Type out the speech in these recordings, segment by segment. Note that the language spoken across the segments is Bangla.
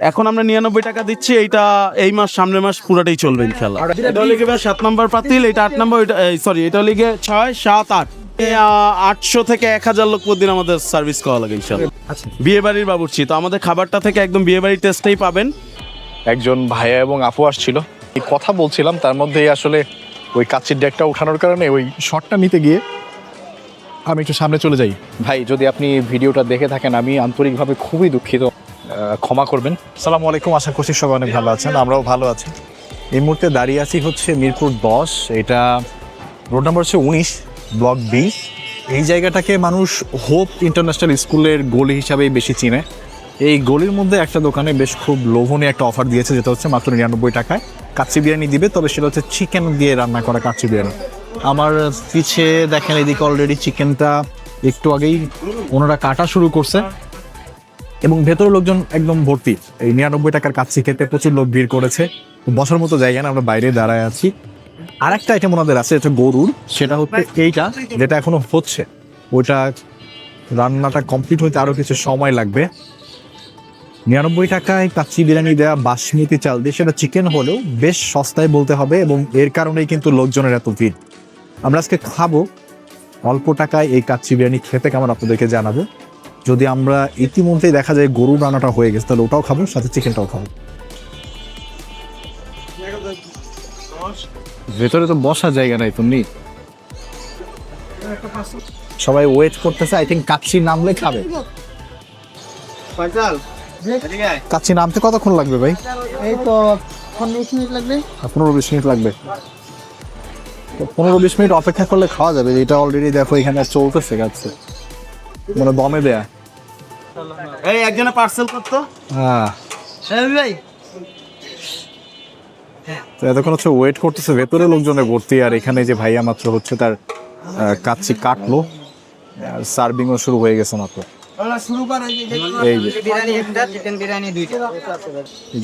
এখন আমরা নিরানব্বই টাকা দিচ্ছি এইটা এই মাস সামনের মাস পুরাটাই চলবে ইনশাল্লাহ এটা সাত নম্বর পাতিল এটা আট নম্বর সরি এটা লিগে ছয় সাত আট। আটশো থেকে এক হাজার লোক প্রতিদিন আমাদের সার্ভিস করা লাগে ইনশাল্লাহ আচ্ছা। বিয়ে বাড়ির বাবুর্চি তো আমাদের খাবারটা থেকে একদম বিয়ে বাড়ির টেস্টটাই পাবেন। একজন ভাইয়া এবং আপু আসছিল। এই কথা বলছিলাম তার মধ্যেই আসলে ওই কাচির ডেকটা ওঠানোর কারণে ওই শটটা নিতে গিয়ে আমি একটু সামনে চলে যাই। ভাই যদি আপনি ভিডিওটা দেখে থাকেন আমি আন্তরিকভাবে খুবই দুঃখিত। ক্ষমা করবেন। সালাম আলাইকুম, আশা করছি সবাই অনেক ভালো আছেন, আমরাও ভালো আছি। এই মুহূর্তে দাঁড়িয়ে আছি হচ্ছে মিরপুর দশ, এটা রোড নাম্বার হচ্ছে উনিশ, ব্লক বি। এই জায়গাটাকে মানুষ হোপ ইন্টারন্যাশনাল স্কুলের গলি হিসাবেই বেশি চিনে। এই গলির মধ্যে একটা দোকানে বেশ খুব লোভনীয় একটা অফার দিয়েছে, যেটা হচ্ছে মাত্র নিরানব্বই টাকায়। কাচ্চি বিরিয়ানি দিবে, তবে সেটা হচ্ছে চিকেন দিয়ে রান্না করা কাচ্চি বিরিয়ানি। আমার পিছে দেখেন এদিকে অলরেডি চিকেনটা একটু আগেই ওনারা কাটা শুরু করছে। এবং ভেতরে লোকজন একদম ভর্তি। এই নিরানব্বই টাকার কাচ্চি খেতে প্রচুর লোক ভিড় করেছে। বসার মতো জায়গা না, আমরা বাইরে দাঁড়ায় আছি। আর একটা আইটেম ওনাদের আছে, এটা গরুর। সেটা হচ্ছে এইটা, যেটা এখনও হচ্ছে। ওইটা রান্নাটা কমপ্লিট হতে আরও কিছু সময় লাগবে। নিরানব্বই টাকায় কাচ্চি বিরিয়ানি দেওয়া বাসমতি চাল দিয়ে সেটা চিকেন হলেও বেশ সস্তায় বলতে হবে এবং এর কারণেই কিন্তু লোকজনের এত ভিড়। আমরা আজকে খাব। অল্প টাকায় এই কাচ্চি বিরিয়ানি খেতে কেমন আপনাদেরকে জানাব। যদি আমরা ইতিমধ্যেই দেখা যায় গরু রান্নাটা হয়ে গেছে তাহলে ওটাও খাব সাথে চিকেনটাও খাব। ভেতরে তো বসার জায়গা নাই তুমি সবাই ওয়েট করতেছে আই থিঙ্ক কাচ্চি নামলে খাবে। কাচ্চি নামতে কতক্ষণ লাগবে ভাই? এই তো পনেরো মিনিট লাগবে। পনেরো বিশ মিনিট লাগবে। তো পনেরো বিশ মিনিট অপেক্ষা করলে খাওয়া যাবে এটা অলরেডি দেখো এখানে চলতেছে গাছে মানে দমে দেয়া। এই একজনে পার্সেল করতো। হ্যাঁ। ভাই। তো এতক্ষণ হচ্ছে ওয়েট করতেছে ভেতরে লোকজনের ভর্তি আর এখানে যে ভাইয়া মাত্র হচ্ছে তার কাচ্চি কাটলো আর সার্ভিংও শুরু হয়ে গেছে মাত্র।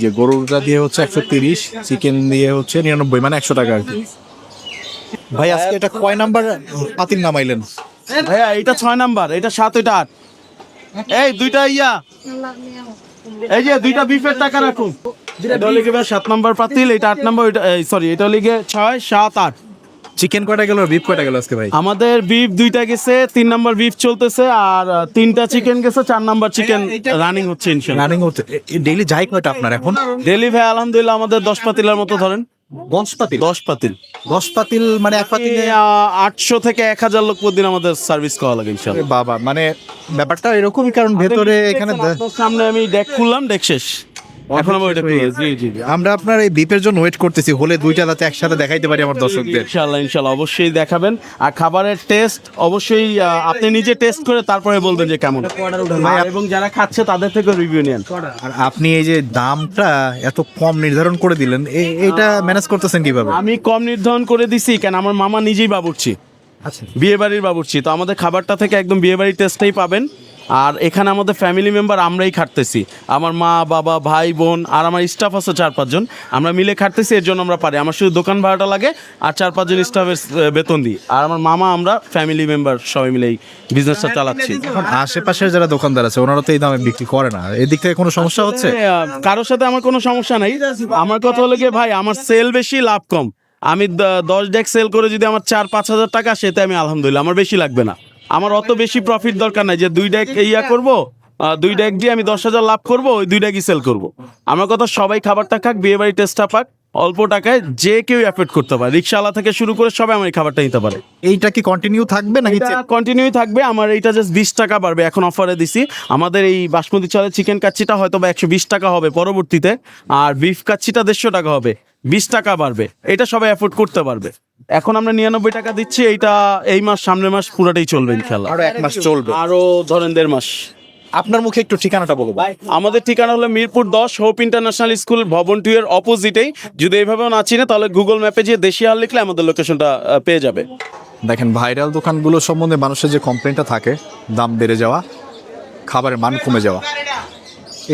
যে গরুটা দিয়ে হচ্ছে একশো তিরিশ চিকেন দিয়ে হচ্ছে নিরানব্বই মানে একশো টাকা আর কি। ভাই আজকে এটা কয় নাম্বার পাতিল নামাইলেন? ভাইয়া এটা ছয় নাম্বার এটা সাত এটা আট। এই দুইটা ইয়া। এই যে দুইটা বিফের টাকা রাখুন। এটা লিগে সাত নাম্বার পাতিল এটা আট নাম্বার সরি এটা লিগে ছয় সাত আট। চিকেন কয়টা গেল বিফ কয়টা গেল আজকে ভাই? আমাদের বিফ দুইটা গেছে তিন নাম্বার বিফ চলতেছে আর তিনটা চিকেন গেছে চার নাম্বার চিকেন রানিং হচ্ছে ইনশাল্লাহ। রানিং হচ্ছে। ডেইলি যাই কয়টা আপনার এখন? ডেলি ভাই আলহামদুলিল্লাহ আমাদের দশ পাতিলের মতো ধরেন। দশ পাতিল? দশ পাতিল। দশ পাতিল মানে এক পাতিলে আটশো থেকে এক হাজার লোক প্রতিদিন আমাদের সার্ভিস করা লাগে ইনশাল্লাহ। বাবা মানে ব্যাপারটা এরকমই কারণ ভেতরে এখানে সামনে আমি ডেক খুললাম ডেক শেষ। এখন আমি ওইটা জি জি জি। আমরা আপনার এই বিপের জন্য ওয়েট করতেছি হলে দুইটা যাতে একসাথে দেখাইতে পারি আমার দর্শকদের। ইনশাল্লাহ ইনশাল্লাহ অবশ্যই দেখাবেন। আর খাবারের টেস্ট অবশ্যই আপনি নিজে টেস্ট করে তারপরে বলবেন যে কেমন। এবং যারা খাচ্ছে তাদের থেকে রিভিউ নেন আর আপনি এই যে দামটা এত কম নির্ধারণ করে দিলেন এ- এইটা ম্যানেজ করতেছেন কীভাবে? আমি কম নির্ধারণ করে দিছি কেন আমার মামা নিজেই বাবুর্চি। আচ্ছা। বিয়ে বাড়ির বাবুর্চি। তো আমাদের খাবারটা থেকে একদম বিয়ে বাড়ির টেস্টটাই পাবেন। আর এখানে আমাদের ফ্যামিলি মেম্বার আমরাই খাটতেছি। আমার মা বাবা ভাই বোন আর আমার স্টাফ আছে চার পাঁচজন। আমরা মিলে খাটতেছি এর জন্য আমরা পারি। আমার শুধু দোকান ভাড়াটা লাগে আর চার পাঁচজন স্টাফের বেতন দিই। আর আমার মামা আমরা ফ্যামিলি মেম্বার সবাই মিলে এই বিজনেসটা চালাচ্ছি। এখন আশেপাশের যারা দোকানদার আছে ওনারা তো এই দামে বিক্রি করে না। এদিক থেকে কোনো সমস্যা হচ্ছে? কারোর সাথে আমার কোনো সমস্যা নাই। আমার কথা হলো কি ভাই আমার সেল বেশি লাভ কম। আমি দশ ডেক সেল করে যদি আমার চার পাঁচ হাজার টাকা সেটা আমি আলহামদুলিল্লাহ আমার বেশি লাগবে না। আমার অত বেশি প্রফিট দরকার নাই যে দুই ডেক ইয়া করব দুই ডেক দিয়ে আমি দশ হাজার লাভ করব ওই দুই ডেকই সেল করব। আমার কথা সবাই খাবারটা খাক বিয়ে বাড়ি টেস্টটা পাক অল্প টাকায় যে কেউ অ্যাফোর্ড করতে পারে। রিক্সাওয়ালা থেকে শুরু করে সবাই আমার এই খাবারটা নিতে পারে। এইটা কি কন্টিনিউ থাকবে নাকি কন্টিনিউ থাকবে আমার এইটা জাস্ট বিশ টাকা বাড়বে এখন অফারে দিছি। আমাদের এই বাসমতি চালের চিকেন কাচ্চিটা হয়তো বা একশো বিশ টাকা হবে পরবর্তীতে আর বিফ কাচ্চিটা দেড়শো টাকা হবে বিশ টাকা বাড়বে। এটা সবাই অ্যাফোর্ড করতে পারবে। এখন আমরা নিরানব্বই টাকা দিচ্ছি এইটা এই মাস সামনের মাস পুরাটাই চলবে ইনশাল্লাহ আরও এক মাস চলবে। আরও ধরেন দেড় মাস। আপনার মুখে একটু ঠিকানাটা বলব। আমাদের ঠিকানা হলো মিরপুর দশ হোপ ইন্টারন্যাশনাল স্কুল ভবন টু এর অপোজিটেই। যদি এইভাবেও না চিনে তাহলে গুগল ম্যাপে যে দেশিয়াল লিখলে আমাদের লোকেশনটা পেয়ে যাবে। দেখেন ভাইরাল দোকানগুলো সম্বন্ধে মানুষের যে কমপ্লেনটা থাকে দাম বেড়ে যাওয়া খাবারের মান কমে যাওয়া।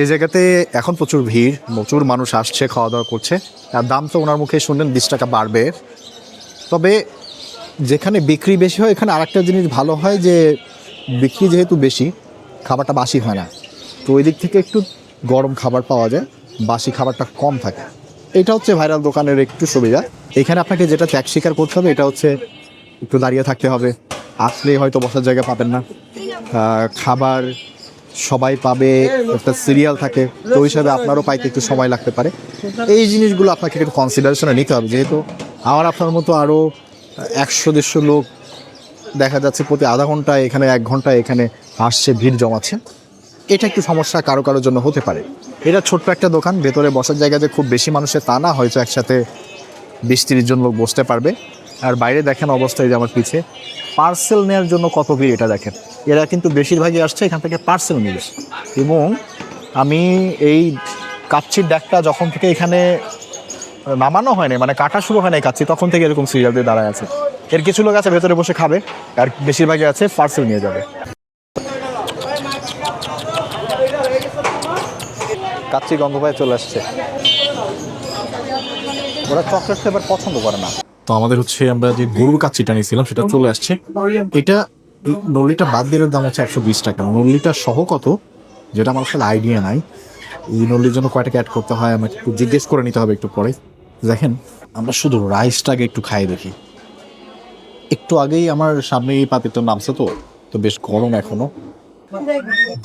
এই জায়গাতে এখন প্রচুর ভিড় প্রচুর মানুষ আসছে খাওয়া দাওয়া করছে। আর দাম তো ওনার মুখে শুনলেন বিশ টাকা বাড়বে। তবে যেখানে বিক্রি বেশি হয়, এখানে আরেকটা জিনিস ভালো হয় যে বিক্রি যেহেতু বেশি, খাবারটা বাসি হয় না। তো ওই দিক থেকে একটু গরম খাবার পাওয়া যায়, বাসি খাবারটা কম থাকে। এটা হচ্ছে ভাইরাল দোকানের একটু সুবিধা। এখানে আপনাকে যেটা ত্যাগ স্বীকার করতে হবে, এটা হচ্ছে একটু দাঁড়িয়ে থাকতে হবে। আসলেই হয়তো বসার জায়গা পাবেন না। খাবার সবাই পাবে, একটা সিরিয়াল থাকে, তো হিসাবে আপনারও পাইতে একটু সময় লাগতে পারে। এই জিনিসগুলো আপনাকে একটু কনসিডারেশনে নিতে হবে, যেহেতু আমার আপনার মতো আরও একশো দেড়শো লোক দেখা যাচ্ছে প্রতি আধা ঘন্টায়, এখানে এক ঘণ্টা এখানে আসছে, ভিড় জমাচ্ছে। এটা একটু সমস্যা কারও কারোর জন্য হতে পারে। এটা ছোট্ট একটা দোকান, ভেতরে বসার জায়গা যে খুব বেশি মানুষের তা না, হয়তো একসাথে বিশ তিরিশ জন লোক বসতে পারবে। আর বাইরে দেখেন অবস্থায় যে আমার পিছে। পার্সেল নেওয়ার জন্য কত ভিড় এটা দেখেন। এরা কিন্তু বেশিরভাগই আসছে এখান থেকে পার্সেল নিয়ে এবং আমি এই কাচ্ছির ডাকটা যখন থেকে এখানে নামানো হয়নি মানে কাটা শুরু হয় নাই কাচ্ছি তখন থেকে এরকম সিরিয়াল দিয়ে দাঁড়ায় আছে। এর কিছু লোক আছে, ভেতরে বসে খাবে, আর বেশিরভাগই আছে পার্সেল নিয়ে যাবে। কাচ্চি গন্ধ পায়ে চলে আসছে। ওরা চকলেট ফ্লেভার পছন্দ করে না। তো আমাদের হচ্ছে আমরা যে গরুর কাচ্চিটা নিয়েছিলাম, সেটা চলে আসছে। এটা নল্লিটা বাদ দিয়ে দাম হচ্ছে একশো বিশ টাকা। নল্লিটা সহ কত? যেটা আমার আসলে আইডিয়া নাই। এই নল্লির জন্য কয় টাকা অ্যাড করতে হয়, আমাকে একটু জিজ্ঞেস করে নিতে হবে একটু পরে। দেখেন, আমরা শুধু রাইসটাকে একটু খাই দেখি। একটু আগেই আমার সামনে এই পাতে তো নামছে তো তো বেশ গরম এখনও।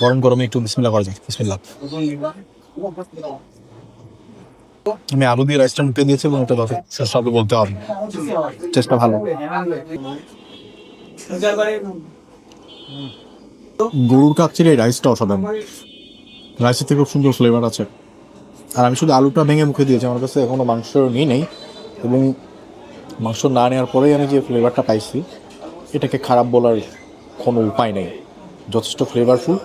গরম গরমে একটু বিসমিল্লা করা যায় বিসমিল্লা আমি আলু দিয়ে রাইসটা মুখে দিয়েছি এবং এটা কথা সব বলতে হবে। চেষ্টা ভালো। গরুর কাচ্চির এই রাইসটা অসাধারণ। রাইসের থেকে খুব সুন্দর ফ্লেভার আছে। আর আমি শুধু আলুটা ভেঙে মুখে দিয়েছি, আমার কাছে এখনও মাংস নিয়ে নেই। এবং মাংস না নেওয়ার পরেই আমি যে ফ্লেভারটা পাইছি, এটাকে খারাপ বলার কোনো উপায় নেই। যথেষ্ট ফ্লেভারফুল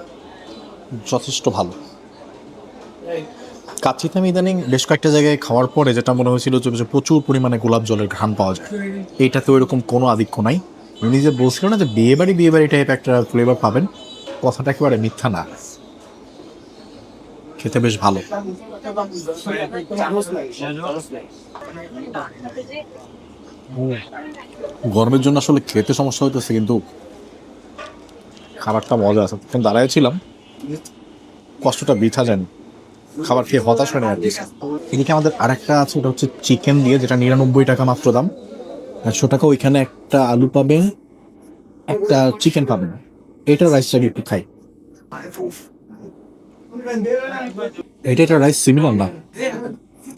যথেষ্ট ভালো। কাচ্চিতে আমি ইদানিং বেশ কয়েকটা জায়গায় খাওয়ার পরে যেটা মনে হয়েছিল যে প্রচুর পরিমাণে গোলাপ জলের ঘ্রাণ পাওয়া যায় এইটাতে ওইরকম কোনো আধিক্য নাই। উনি যে বলছিল না যে বিয়ে বাড়ি বিয়ে বাড়ি টাইপ একটা ফ্লেভার পাবেন, কথাটা একেবারে মিথ্যা না। খেতে বেশ ভালো। গরমের জন্য আসলে খেতে সমস্যা হইতেছে, কিন্তু খাবারটা মজা আছে। তখন দাঁড়াইছিলাম, কষ্টটা বৃথা যায়নি খাবার খেয়ে হতাশ হয় না আর কি। এদিকে আমাদের আরেকটা আছে, ওটা হচ্ছে চিকেন দিয়ে, যেটা নিরানব্বই টাকা মাত্র দাম। একশো টাকা ওইখানে একটা আলু পাবেন, একটা চিকেন পাবেন। এটা রাইসটাকে একটু খাই। এটা একটা রাইস সিমিলার না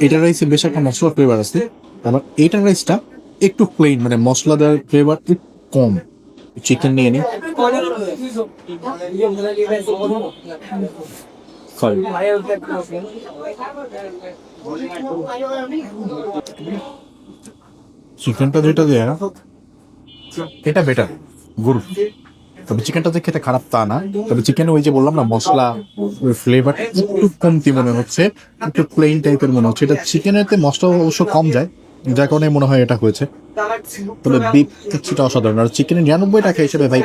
এটা রাইসে বেশ একটা মশলা ফ্লেভার আছে। আবার এইটা রাইসটা একটু প্লেন মানে মশলাদার ফ্লেভার একটু কম। চিকেন নিয়ে নিই চিকেনটা যেটা দেয়, এটা বেটার গরু তবে চিকেনটা যে খেতে খারাপ তা না। তবে চিকেন ওই যে বললাম না, মশলা, ওই ফ্লেভার একটু কমতি মনে হচ্ছে, একটু প্লেন টাইপের মনে হচ্ছে। এটা চিকেনেতে মশলা অবশ্য কম যায়, যার কারণে মনে হয় এটা হয়েছে। তবে বিফ কিছুটা অসাধারণ। আর চিকেনের নিরানব্বই টাকা হিসেবে ভাই।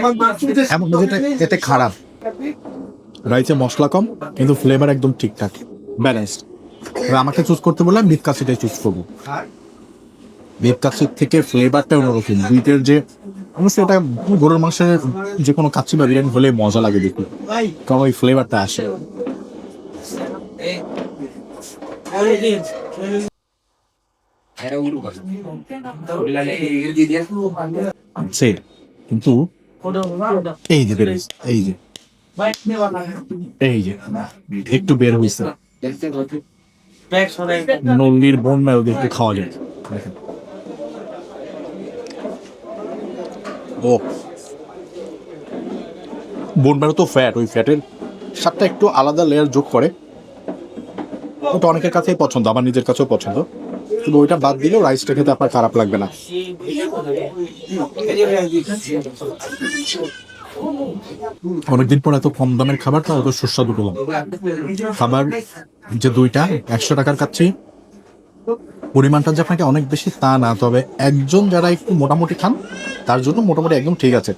এমন যেটা এতে খারাপ। রাইসে মশলা কম, কিন্তু ফ্লেভার একদম ঠিকঠাক। ব্যালেন্সড। আমাকে চুজ করতে বললাম বিফ কাছিটাই চুজ করব। কাছির থেকে ফ্লেভারটা অন্যরকম। বিফের যে অবশ্যই এটা গরুর মাংসের যে কোনো কাচ্চি বা বিরিয়ানি হলে মজা লাগে দেখতে। কারণ ওই ফ্লেভারটা আসে। কিন্তু এই যে বের এই যে। এই যে একটু বের হয়েছে। নল্লির বন্যায় ওদের একটু খাওয়া যায় দেখেন। ও। বোনবারও তো ফ্যাট ওই ফ্যাটের স্বাদটা একটু আলাদা লেয়ার যোগ করে। ওটা অনেকের কাছেই পছন্দ, আমার নিজের কাছেও পছন্দ। কিন্তু ওইটা বাদ দিলেও রাইসটা খেতে আপনার খারাপ লাগবে না। অনেকদিন পর এত কম দামের খাবার খাবারটা অত সুস্বাদু খাবার যে দুইটা, একশো টাকার কাছে পরিমাণটা যে আপনাকে অনেক বেশি তা না তবে একজন যারা একটু মোটামুটি খান তার জন্য মোটামুটি একদম ঠিক আছে।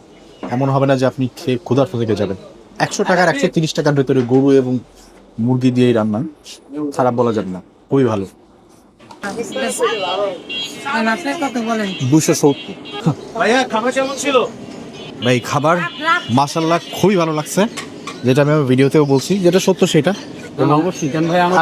এমন হবে না যে আপনি খেয়ে ক্ষুধার্ত থেকে যাবেন। একশো টাকার একশো তিরিশ টাকার ভেতরে গরু এবং মুরগি দিয়েই রান্না খারাপ বলা যাবে না। খুবই ভালো। দুশো সত্তর। ভাই খাবার মাসাল্লাহ খুবই ভালো লাগছে। যেটা আমি আমার ভিডিওতেও বলছি যেটা সত্য সেটা।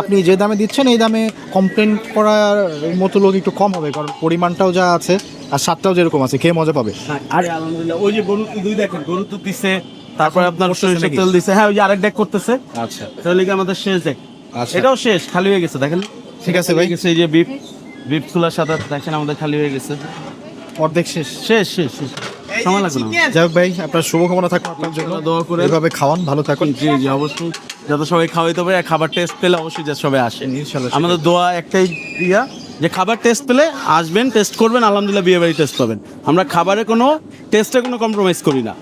আপনি যে দামে দিচ্ছেন এই দামে কমপ্লেন করার মতো লোক একটু কম হবে কারণ পরিমাণটাও যা আছে আর স্বাদটাও যেরকম আছে খেয়ে মজা পাবে। আর আলহামদুলিল্লাহ ওই যে গরু দুই দেখেন গরু তো দিছে তারপরে আপনার সরিষার তেল দিছে হ্যাঁ ওই যে আরেক ডেক করতেছে। আচ্ছা। তাহলে কি আমাদের শেষ দেখ আচ্ছা। এটাও শেষ খালি হয়ে গেছে দেখেন। ঠিক আছে ভাই। হয়ে গেছে এই যে বিপ বিপ সাথে দেখেন আমাদের খালি হয়ে গেছে। অর্ধেক শেষ। শেষ শেষ শেষ। সময় লাগবে না। যাই ভাই আপনার শুভকামনা থাকুন আপনার জন্য। দোয়া করে। এভাবে খাওয়ান ভালো থাকুন। জি জি অবশ্যই। যাতে সবাই খাওয়াইতে পারে আর খাবার টেস্ট পেলে অবশ্যই যাতে সবাই আসেন ইনশাল্লাহ আমাদের দোয়া একটাই ইয়া যে খাবার টেস্ট পেলে আসবেন টেস্ট করবেন আলহামদুলিল্লাহ বিয়ে বাড়ি টেস্ট পাবেন। আমরা খাবারে কোনো টেস্টে কোনো কম্প্রোমাইজ করি না।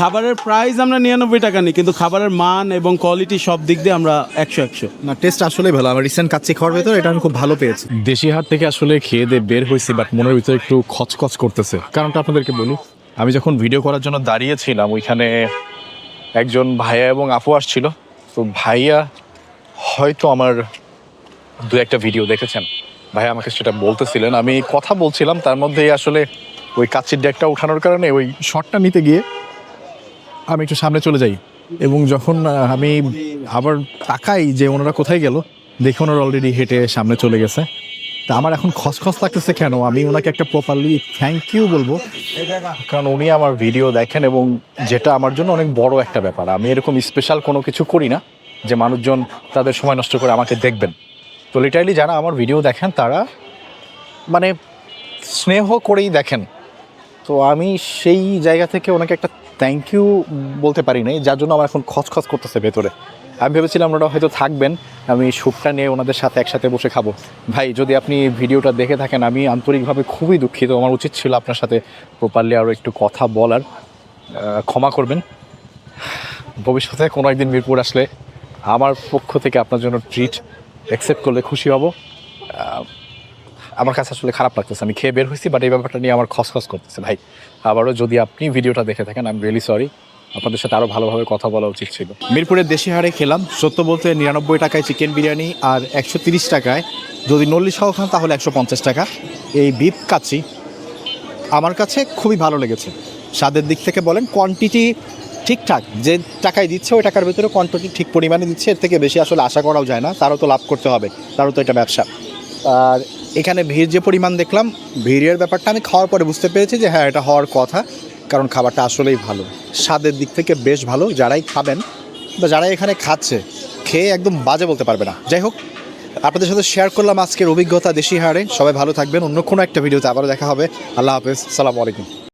খাবারের প্রাইস আমরা নিরানব্বই টাকা নিই কিন্তু খাবারের মান এবং কোয়ালিটি সব দিক দিয়ে আমরা একশো একশো। না টেস্ট আসলেই ভালো। আমার রিসেন্ট কাচ্চি খাওয়ার ভেতর এটা আমি খুব ভালো পেয়েছি। দেশি হাট থেকে আসলে খেয়ে দিয়ে বের হয়েছি বাট মনের ভিতরে একটু খচখচ করতেছে। কারণটা আপনাদেরকে বলি আমি যখন ভিডিও করার জন্য দাঁড়িয়েছিলাম ওইখানে একজন ভাইয়া এবং আপু আসছিল। তো ভাইয়া হয়তো আমার দু একটা ভিডিও দেখেছেন। ভাই আমাকে সেটা বলতেছিলেন। আমি কথা বলছিলাম, তার মধ্যে আসলে ওই কাচির ডেকটা ওঠানোর কারণে ওই শটটা নিতে গিয়ে আমি একটু সামনে চলে যাই। এবং যখন আমি আবার তাকাই যে ওনারা কোথায় গেল, দেখে ওনারা অলরেডি হেঁটে সামনে চলে গেছে। তা আমার এখন খসখস লাগতেছে কেন? আমি ওনাকে একটা প্রপারলি থ্যাংক ইউ বলব। কারণ উনি আমার ভিডিও দেখেন এবং যেটা আমার জন্য অনেক বড় একটা ব্যাপার। আমি এরকম স্পেশাল কোনো কিছু করি না যে মানুষজন তাদের সময় নষ্ট করে আমাকে দেখবেন। তো লিটারলি যারা আমার ভিডিও দেখেন, তারা মানে স্নেহ করেই দেখেন। তো আমি সেই জায়গা থেকে ওনাকে একটা থ্যাংক ইউ বলতে পারি নাই, যার জন্য আমার এখন খচখচ করতেছে ভেতরে। আমি ভেবেছিলাম ওনারা হয়তো থাকবেন। আমি স্যুপটা নিয়ে ওনাদের সাথে একসাথে বসে খাব। ভাই, যদি আপনি ভিডিওটা দেখে থাকেন, আমি আন্তরিকভাবে খুবই দুঃখিত। আমার উচিত ছিল আপনার সাথে প্রপারলি আরও একটু কথা বলার। ক্ষমা করবেন। ভবিষ্যতে কোনো একদিন মিরপুর আসলে আমার পক্ষ থেকে আপনার জন্য ট্রিট অ্যাকসেপ্ট করলে খুশি হব। আমার কাছে আসলে খারাপ লাগতেছে। আমি খেয়ে বের হয়েছি বাট এই ব্যাপারটা নিয়ে আমার খসখস করতেছে। ভাই, আবারও যদি আপনি ভিডিওটা দেখে থাকেন আমি রিয়েলি সরি আপনাদের সাথে আরও ভালোভাবে কথা বলা উচিত ছিল। মিরপুরের দেশি হারে খেলাম, সত্য বলতে নিরানব্বই টাকায় চিকেন বিরিয়ানি আর একশো তিরিশ টাকায় যদি নল্লিশ সহ খান তাহলে একশো পঞ্চাশ টাকা। এই বিপ কাচ্চি আমার কাছে খুবই ভালো লেগেছে। স্বাদের দিক থেকে বলেন কোয়ান্টিটি ঠিকঠাক। যে টাকায় দিচ্ছে ওই টাকার ভিতরে কোয়ান্টিটি ঠিক পরিমাণে দিচ্ছে, এর থেকে বেশি আসলে আশা করাও যায় না, তারও তো লাভ করতে হবে, তারও তো এটা ব্যবসা। আর এখানে ভিড় যে পরিমাণ দেখলাম, ভিড়ের ব্যাপারটা আমি খাওয়ার পরে বুঝতে পেরেছি যে হ্যাঁ এটা হওয়ার কথা। কারণ খাবারটা আসলেই ভালো। স্বাদের দিক থেকে বেশ ভালো, যারাই খাবেন বা যারাই এখানে খাচ্ছে, খেয়ে একদম বাজে বলতে পারবে না। যাই হোক, আপনাদের সাথে শেয়ার করলাম আজকের অভিজ্ঞতা দেশি হারে সবাই ভালো থাকবেন। অন্য কোনো একটা ভিডিওতে আবারও দেখা হবে। আল্লাহ হাফেজ। সালামু আলাইকুম।